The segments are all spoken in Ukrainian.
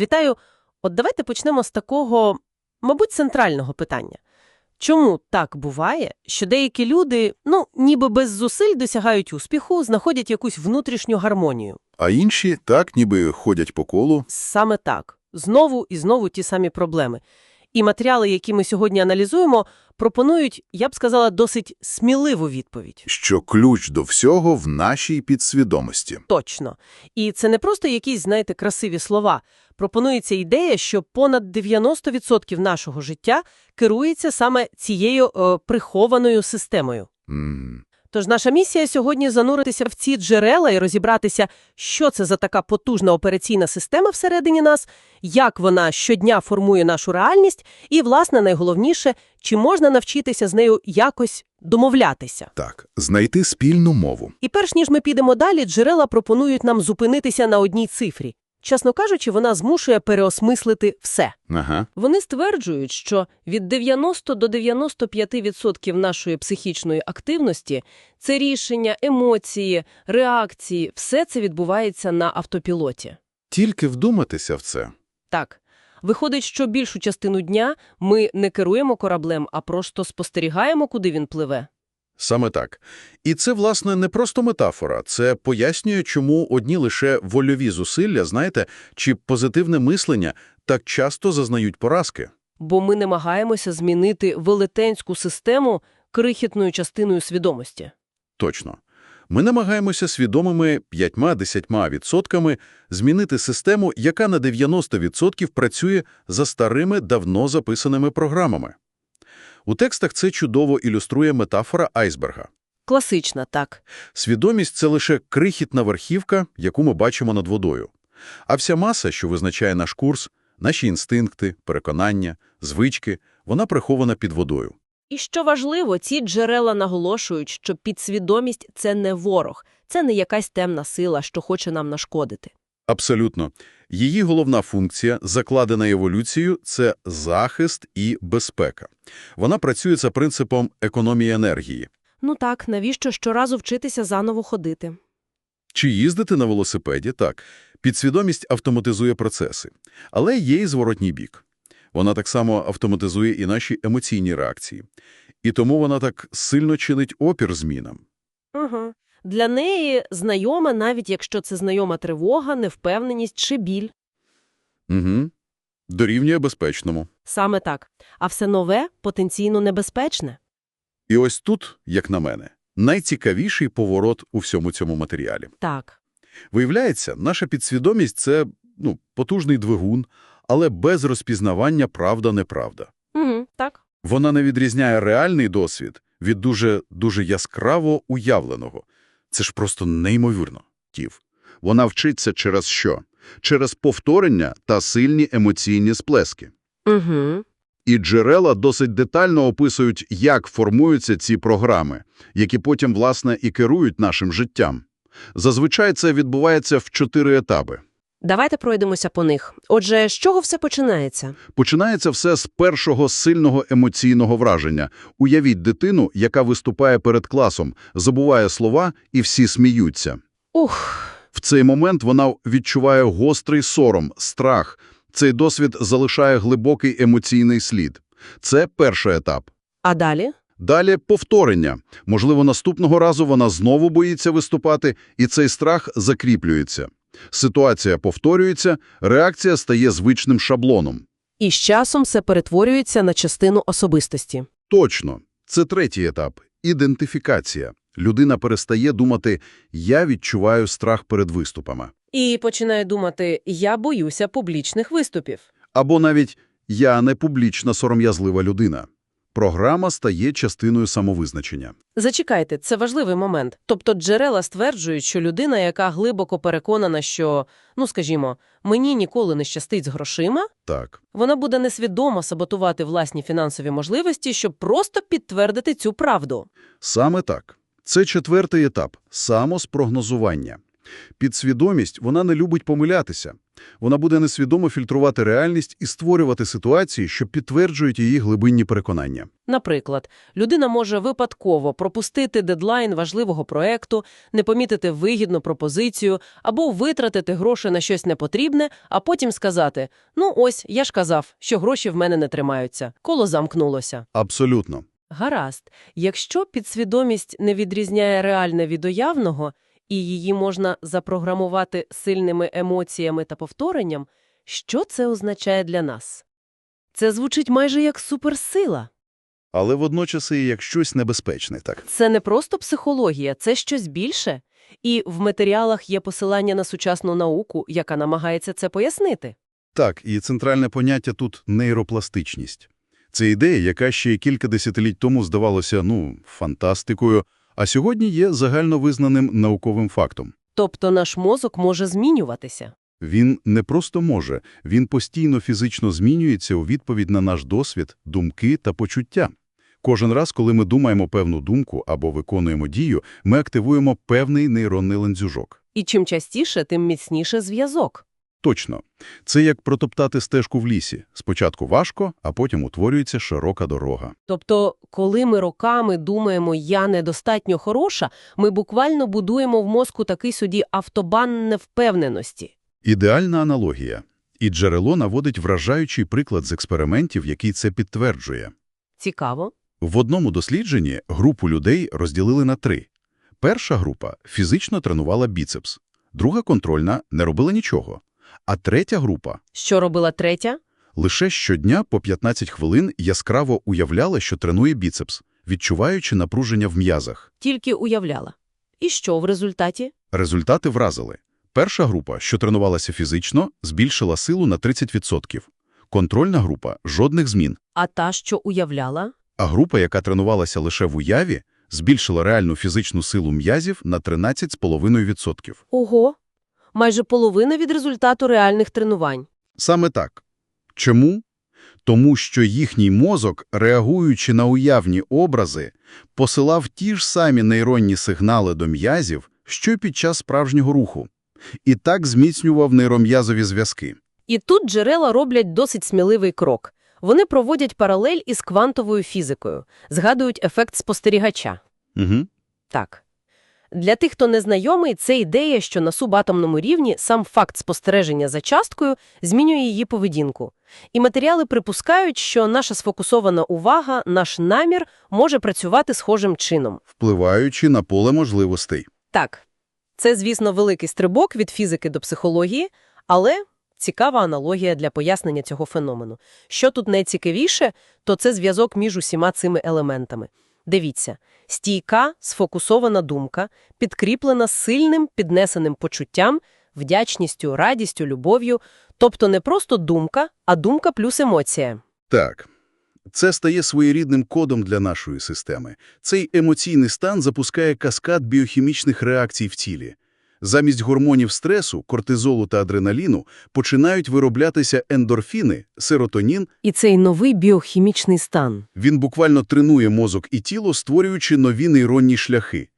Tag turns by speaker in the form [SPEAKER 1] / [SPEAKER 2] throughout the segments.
[SPEAKER 1] Вітаю. От давайте почнемо з такого, мабуть, центрального питання. Чому так буває, що деякі люди, ну, ніби без зусиль досягають успіху, знаходять якусь внутрішню гармонію?
[SPEAKER 2] А інші так ніби ходять по колу.
[SPEAKER 1] Саме так. Знову і знову ті самі проблеми. І матеріали, які ми сьогодні аналізуємо, пропонують, я б сказала, досить сміливу відповідь.
[SPEAKER 2] що ключ до всього в нашій підсвідомості.
[SPEAKER 1] Точно. І це не просто якісь, знаєте, красиві слова. Пропонується ідея, що понад 90% нашого життя керується саме цією е, прихованою системою.
[SPEAKER 2] М,
[SPEAKER 1] Тож наша місія сьогодні зануритися в ці джерела і розібратися, що це за така потужна операційна система всередині нас, як вона щодня формує нашу реальність, і, власне, найголовніше, чи можна навчитися з нею якось домовлятися.
[SPEAKER 2] Так, знайти спільну мову.
[SPEAKER 1] І перш ніж ми підемо далі, джерела пропонують нам зупинитися на одній цифрі. Чесно кажучи, вона змушує переосмислити все.
[SPEAKER 2] Ага.
[SPEAKER 1] Вони стверджують, що від 90 до 95% нашої психічної активності – це рішення, емоції, реакції – все це відбувається на автопілоті.
[SPEAKER 2] Тільки вдуматися в це.
[SPEAKER 1] Так, виходить, що більшу частину дня ми не керуємо кораблем, а просто спостерігаємо, куди він пливе.
[SPEAKER 2] Саме так. І це, власне, не просто метафора. Це пояснює, чому одні лише вольові зусилля, знаєте, чи позитивне мислення так часто зазнають поразки.
[SPEAKER 1] Бо ми намагаємося змінити велетенську систему крихітною частиною свідомості.
[SPEAKER 2] Точно. Ми намагаємося свідомими 5-10 відсотками змінити систему, яка на 90% працює за старими, давно записаними програмами. У текстах це чудово ілюструє метафора айсберга.
[SPEAKER 1] Класична, так.
[SPEAKER 2] Свідомість – це лише крихітна верхівка, яку ми бачимо над водою. А вся маса, що визначає наш курс, наші інстинкти, переконання, звички, вона прихована під водою.
[SPEAKER 1] І що важливо, ці джерела наголошують, що підсвідомість – це не ворог, це не якась темна сила, що хоче нам нашкодити.
[SPEAKER 2] Абсолютно. Її головна функція, закладена еволюцією, це захист і безпека. Вона працює за принципом економії енергії.
[SPEAKER 1] Ну так, навіщо щоразу вчитися заново ходити?
[SPEAKER 2] Чи їздити на велосипеді? Так. Підсвідомість автоматизує процеси. Але є і зворотній бік. Вона так само автоматизує і наші емоційні реакції. І тому вона так сильно чинить опір змінам.
[SPEAKER 1] Угу. Для неї знайома, навіть якщо це знайома тривога, невпевненість чи біль.
[SPEAKER 2] Угу. Дорівнює безпечному.
[SPEAKER 1] Саме так. А все нове – потенційно небезпечне.
[SPEAKER 2] І ось тут, як на мене, найцікавіший поворот у всьому цьому матеріалі.
[SPEAKER 1] Так.
[SPEAKER 2] Виявляється, наша підсвідомість – це ну, потужний двигун, але без розпізнавання правда-неправда.
[SPEAKER 1] Угу, так.
[SPEAKER 2] Вона не відрізняє реальний досвід від дуже, дуже яскраво уявленого. Це ж просто неймовірно. Тів. Вона вчиться через що? Через повторення та сильні емоційні сплески.
[SPEAKER 1] Угу.
[SPEAKER 2] І джерела досить детально описують, як формуються ці програми, які потім, власне, і керують нашим життям. Зазвичай це відбувається в чотири етапи.
[SPEAKER 1] Давайте пройдемося по них. Отже, з чого все починається?
[SPEAKER 2] Починається все з першого сильного емоційного враження. Уявіть дитину, яка виступає перед класом, забуває слова і всі сміються.
[SPEAKER 1] Ух,
[SPEAKER 2] В цей момент вона відчуває гострий сором, страх. Цей досвід залишає глибокий емоційний слід. Це перший етап.
[SPEAKER 1] а далі?
[SPEAKER 2] Далі повторення. Можливо, наступного разу вона знову боїться виступати, і цей страх закріплюється. Ситуація повторюється, реакція стає звичним шаблоном.
[SPEAKER 1] І з часом все перетворюється на частину особистості.
[SPEAKER 2] Точно. Це третій етап – ідентифікація. Людина перестає думати «я відчуваю страх перед виступами».
[SPEAKER 1] І починає думати, я боюся публічних виступів.
[SPEAKER 2] Або навіть «я не публічна сором'язлива людина». Програма стає частиною самовизначення.
[SPEAKER 1] Зачекайте, це важливий момент. Тобто джерела стверджують, що людина, яка глибоко переконана, що, ну скажімо, мені ніколи не щастить з грошима,
[SPEAKER 2] Так.
[SPEAKER 1] вона буде несвідомо саботувати власні фінансові можливості, щоб просто підтвердити цю правду.
[SPEAKER 2] Саме так. Це четвертий етап – самоспрогнозування. Підсвідомість, вона не любить помилятися. Вона буде несвідомо фільтрувати реальність і створювати ситуації, що підтверджують її глибинні переконання.
[SPEAKER 1] Наприклад, людина може випадково пропустити дедлайн важливого проекту, не помітити вигідну пропозицію або витратити гроші на щось непотрібне, а потім сказати «Ну ось, я ж казав, що гроші в мене не тримаються». Коло замкнулося.
[SPEAKER 2] Абсолютно.
[SPEAKER 1] Гаразд. Якщо підсвідомість не відрізняє реальне від уявного, і її можна запрограмувати сильними емоціями та повторенням, що це означає для нас? Це звучить майже як суперсила.
[SPEAKER 2] Але водночас і як щось небезпечне, так?
[SPEAKER 1] Це не просто психологія, це щось більше. І в матеріалах є посилання на сучасну науку, яка намагається це пояснити.
[SPEAKER 2] Так, і центральне поняття тут – нейропластичність. Це ідея, яка ще кілька десятиліть тому здавалося, ну, фантастикою, а сьогодні є загальновизнаним науковим фактом.
[SPEAKER 1] Тобто наш мозок може змінюватися.
[SPEAKER 2] Він не просто може, він постійно фізично змінюється у відповідь на наш досвід, думки та почуття. Кожен раз, коли ми думаємо певну думку або виконуємо дію, ми активуємо певний нейронний ланцюжок.
[SPEAKER 1] І чим частіше, тим міцніше зв'язок.
[SPEAKER 2] Точно. Це як протоптати стежку в лісі. Спочатку важко, а потім утворюється широка дорога.
[SPEAKER 1] Тобто, коли ми роками думаємо «я недостатньо хороша», ми буквально будуємо в мозку такий собі автобан невпевненості.
[SPEAKER 2] Ідеальна аналогія. І джерело наводить вражаючий приклад з експериментів, який це підтверджує.
[SPEAKER 1] Цікаво.
[SPEAKER 2] В одному дослідженні групу людей розділили на три. Перша група фізично тренувала біцепс, друга контрольна не робила нічого, а третя група
[SPEAKER 1] Що робила третя?
[SPEAKER 2] лише щодня по 15 хвилин яскраво уявляла, що тренує біцепс, відчуваючи напруження в м'язах.
[SPEAKER 1] Тільки уявляла. І що в результаті?
[SPEAKER 2] Результати вразили. Перша група, що тренувалася фізично, збільшила силу на 30%. Контрольна група – жодних змін.
[SPEAKER 1] А та, що уявляла?
[SPEAKER 2] А група, яка тренувалася лише в уяві, збільшила реальну фізичну силу м'язів на 13,5%.
[SPEAKER 1] Ого! Майже половина від результату реальних тренувань.
[SPEAKER 2] Саме так. Чому? Тому що їхній мозок, реагуючи на уявні образи, посилав ті ж самі нейронні сигнали до м'язів, що й під час справжнього руху. І так зміцнював нейром'язові зв'язки.
[SPEAKER 1] І тут джерела роблять досить сміливий крок. Вони проводять паралель із квантовою фізикою, згадують ефект спостерігача.
[SPEAKER 2] Угу.
[SPEAKER 1] Так. Для тих, хто не знайомий, це ідея, що на субатомному рівні сам факт спостереження за часткою змінює її поведінку. І матеріали припускають, що наша сфокусована увага, наш намір може працювати схожим чином.
[SPEAKER 2] Впливаючи на поле можливостей.
[SPEAKER 1] Так, це, звісно, великий стрибок від фізики до психології, але цікава аналогія для пояснення цього феномену. Що тут найцікавіше, то це зв'язок між усіма цими елементами. Дивіться, стійка, сфокусована думка, підкріплена сильним піднесеним почуттям, вдячністю, радістю, любов'ю. Тобто не просто думка, а думка плюс емоція.
[SPEAKER 2] Так. Це стає своєрідним кодом для нашої системи. Цей емоційний стан запускає каскад біохімічних реакцій в тілі. Замість гормонів стресу, кортизолу та адреналіну починають вироблятися ендорфіни, серотонін.
[SPEAKER 1] І цей новий біохімічний стан.
[SPEAKER 2] Він буквально тренує мозок і тіло, створюючи нові нейронні шляхи.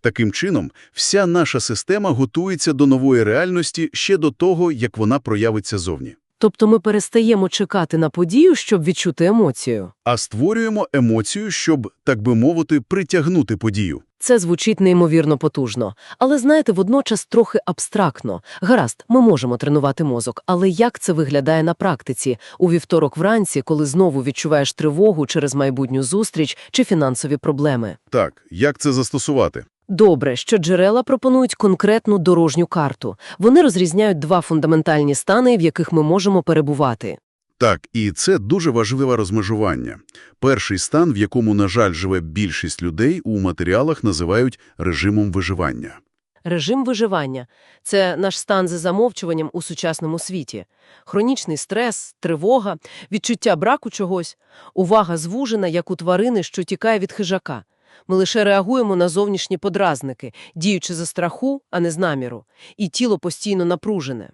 [SPEAKER 2] Таким чином, вся наша система готується до нової реальності ще до того, як вона проявиться зовні.
[SPEAKER 1] Тобто ми перестаємо чекати на подію, щоб відчути емоцію.
[SPEAKER 2] А створюємо емоцію, щоб, так би мовити, притягнути подію.
[SPEAKER 1] Це звучить неймовірно потужно, але, знаєте, водночас трохи абстрактно. Гаразд, ми можемо тренувати мозок, але як це виглядає на практиці? У вівторок вранці, коли знову відчуваєш тривогу через майбутню зустріч чи фінансові проблеми?
[SPEAKER 2] Так, як це застосувати?
[SPEAKER 1] Добре, що джерела пропонують конкретну дорожню карту. Вони розрізняють два фундаментальні стани, в яких ми можемо перебувати.
[SPEAKER 2] Так, і це дуже важливе розмежування. Перший стан, в якому, на жаль, живе більшість людей, у матеріалах називають режимом виживання.
[SPEAKER 1] Режим виживання – це наш стан за замовчуванням у сучасному світі. Хронічний стрес, тривога, відчуття браку чогось, увага звужена, як у тварини, що тікає від хижака. Ми лише реагуємо на зовнішні подразники, діючи за страху, а не з наміру. І тіло постійно напружене.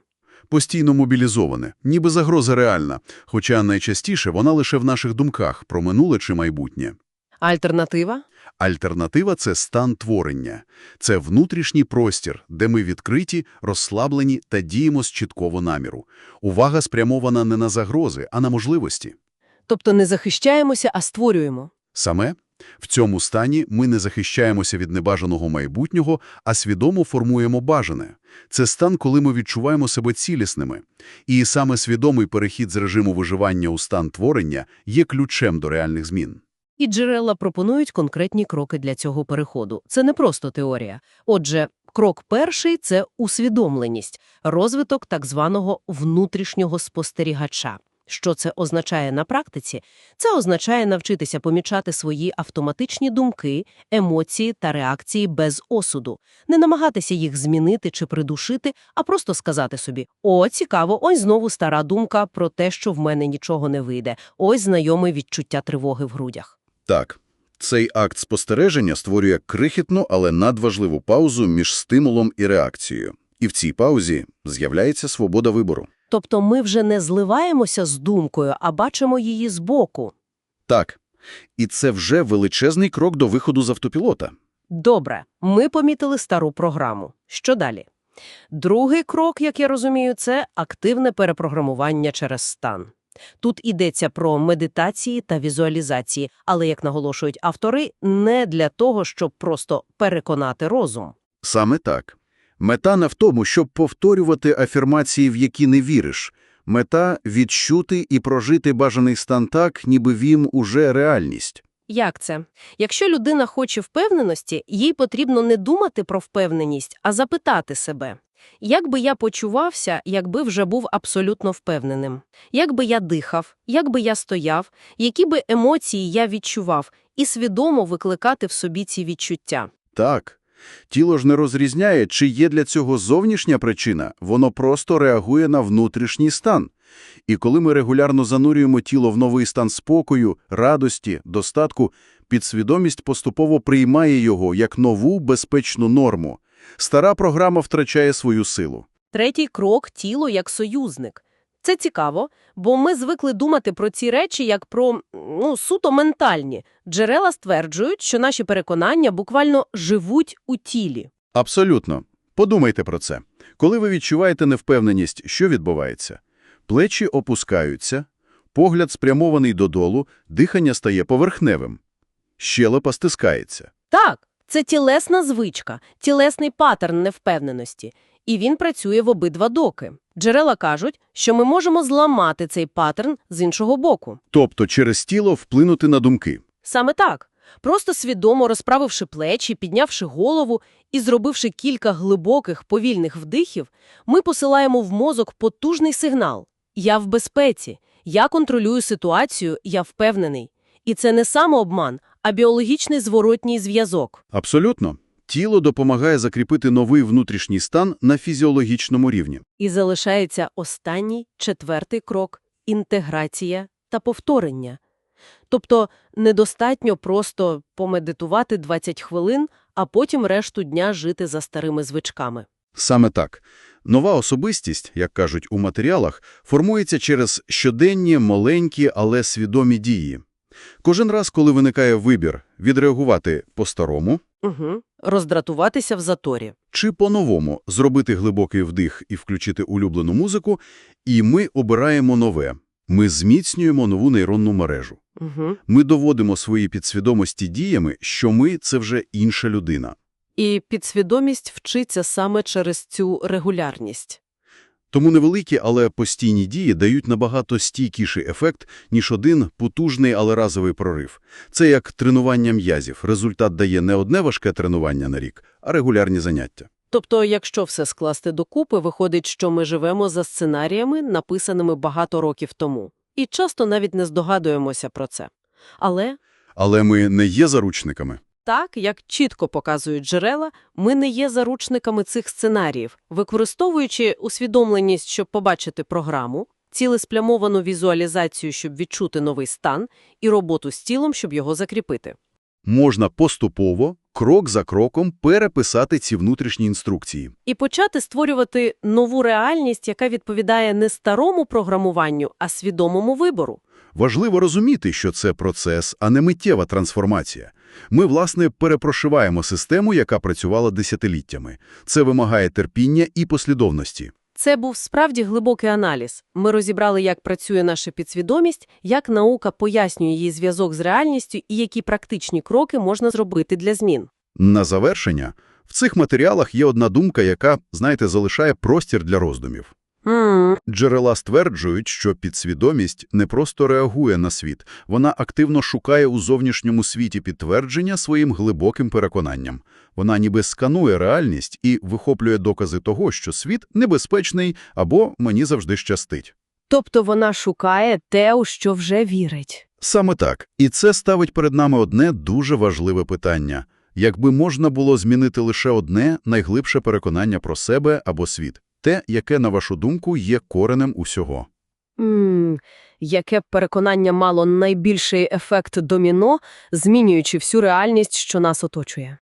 [SPEAKER 2] Постійно мобілізоване, ніби загроза реальна, хоча найчастіше вона лише в наших думках про минуле чи майбутнє.
[SPEAKER 1] Альтернатива?
[SPEAKER 2] Альтернатива – це стан творення. Це внутрішній простір, де ми відкриті, розслаблені та діємо з чіткого наміру. Увага спрямована не на загрози, а на можливості.
[SPEAKER 1] Тобто не захищаємося, а створюємо.
[SPEAKER 2] Саме в цьому стані ми не захищаємося від небажаного майбутнього, а свідомо формуємо бажане. Це стан, коли ми відчуваємо себе цілісними. І саме свідомий перехід з режиму виживання у стан творення є ключем до реальних змін.
[SPEAKER 1] І джерела пропонують конкретні кроки для цього переходу. Це не просто теорія. Отже, крок перший – це усвідомленість, розвиток так званого внутрішнього спостерігача. Що це означає на практиці? Це означає навчитися помічати свої автоматичні думки, емоції та реакції без осуду, не намагатися їх змінити чи придушити, а просто сказати собі «О, цікаво, ось знову стара думка про те, що в мене нічого не вийде, ось знайоме відчуття тривоги в грудях».
[SPEAKER 2] Так, цей акт спостереження створює крихітну, але надважливу паузу між стимулом і реакцією. І в цій паузі з'являється свобода вибору.
[SPEAKER 1] Тобто ми вже не зливаємося з думкою, а бачимо її збоку.
[SPEAKER 2] Так. І це вже величезний крок до виходу з автопілота.
[SPEAKER 1] Добре, ми помітили стару програму. Що далі? Другий крок, як я розумію, це активне перепрограмування через стан. Тут йдеться про медитації та візуалізації, але, як наголошують автори, не для того, щоб просто переконати розум.
[SPEAKER 2] Саме так. Мета не в тому, щоб повторювати афірмації, в які не віриш. Мета – відчути і прожити бажаний стан так, ніби він уже реальність.
[SPEAKER 1] Як це? Якщо людина хоче впевненості, їй потрібно не думати про впевненість, а запитати себе. Як би я почувався, якби вже був абсолютно впевненим? Як би я дихав? Як би я стояв? Які би емоції я відчував? І свідомо викликати в собі ці відчуття.
[SPEAKER 2] Так. Тіло ж не розрізняє, чи є для цього зовнішня причина, воно просто реагує на внутрішній стан. І коли ми регулярно занурюємо тіло в новий стан спокою, радості, достатку, підсвідомість поступово приймає його як нову безпечну норму. Стара програма втрачає свою силу.
[SPEAKER 1] Третій крок – тіло як союзник. Це цікаво, бо ми звикли думати про ці речі як про ну, суто ментальні. Джерела стверджують, що наші переконання буквально живуть у тілі.
[SPEAKER 2] Абсолютно. Подумайте про це. Коли ви відчуваєте невпевненість, що відбувається? Плечі опускаються, погляд спрямований додолу, дихання стає поверхневим. Щелепа стискається.
[SPEAKER 1] Так, це тілесна звичка, тілесний паттерн невпевненості. І він працює в обидва доки. Джерела кажуть, що ми можемо зламати цей паттерн з іншого боку.
[SPEAKER 2] Тобто через тіло вплинути на думки.
[SPEAKER 1] Саме так. Просто свідомо розправивши плечі, піднявши голову і зробивши кілька глибоких, повільних вдихів, ми посилаємо в мозок потужний сигнал. Я в безпеці, я контролюю ситуацію, я впевнений. І це не самообман, а біологічний зворотній зв'язок.
[SPEAKER 2] Абсолютно. Тіло допомагає закріпити новий внутрішній стан на фізіологічному рівні.
[SPEAKER 1] І залишається останній, четвертий крок – інтеграція та повторення. Тобто недостатньо просто помедитувати 20 хвилин, а потім решту дня жити за старими звичками.
[SPEAKER 2] Саме так. Нова особистість, як кажуть у матеріалах, формується через щоденні, маленькі, але свідомі дії. Кожен раз, коли виникає вибір відреагувати по-старому
[SPEAKER 1] Угу. Роздратуватися в заторі.
[SPEAKER 2] чи по-новому зробити глибокий вдих і включити улюблену музику, і ми обираємо нове. Ми зміцнюємо нову нейронну мережу.
[SPEAKER 1] Угу.
[SPEAKER 2] Ми доводимо свої підсвідомості діями, що ми – це вже інша людина.
[SPEAKER 1] І підсвідомість вчиться саме через цю регулярність.
[SPEAKER 2] Тому невеликі, але постійні дії дають набагато стійкіший ефект, ніж один потужний, але разовий прорив. Це як тренування м'язів. Результат дає не одне важке тренування на рік, а регулярні заняття.
[SPEAKER 1] Тобто, якщо все скласти докупи, виходить, що ми живемо за сценаріями, написаними багато років тому. І часто навіть не здогадуємося про це. Але
[SPEAKER 2] Але ми не є заручниками.
[SPEAKER 1] Так, як чітко показують джерела, ми не є заручниками цих сценаріїв, використовуючи усвідомленість, щоб побачити програму, цілеспрямовану візуалізацію, щоб відчути новий стан, і роботу з тілом, щоб його закріпити.
[SPEAKER 2] Можна поступово, крок за кроком переписати ці внутрішні інструкції.
[SPEAKER 1] І почати створювати нову реальність, яка відповідає не старому програмуванню, а свідомому вибору.
[SPEAKER 2] Важливо розуміти, що це процес, а не миттєва трансформація. Ми, власне, перепрошиваємо систему, яка працювала десятиліттями. Це вимагає терпіння і послідовності.
[SPEAKER 1] Це був справді глибокий аналіз. Ми розібрали, як працює наша підсвідомість, як наука пояснює її зв'язок з реальністю і які практичні кроки можна зробити для змін.
[SPEAKER 2] На завершення, в цих матеріалах є одна думка, яка, знаєте, залишає простір для роздумів. Джерела стверджують, що підсвідомість не просто реагує на світ, вона активно шукає у зовнішньому світі підтвердження своїм глибоким переконанням. Вона ніби сканує реальність і вихоплює докази того, що світ небезпечний або мені завжди щастить.
[SPEAKER 1] Тобто вона шукає те, у що вже вірить.
[SPEAKER 2] Саме так. І це ставить перед нами одне дуже важливе питання. Якби можна було змінити лише одне найглибше переконання про себе або світ, те, яке, на вашу думку, є коренем усього.
[SPEAKER 1] М, яке переконання мало найбільший ефект доміно, змінюючи всю реальність, що нас оточує.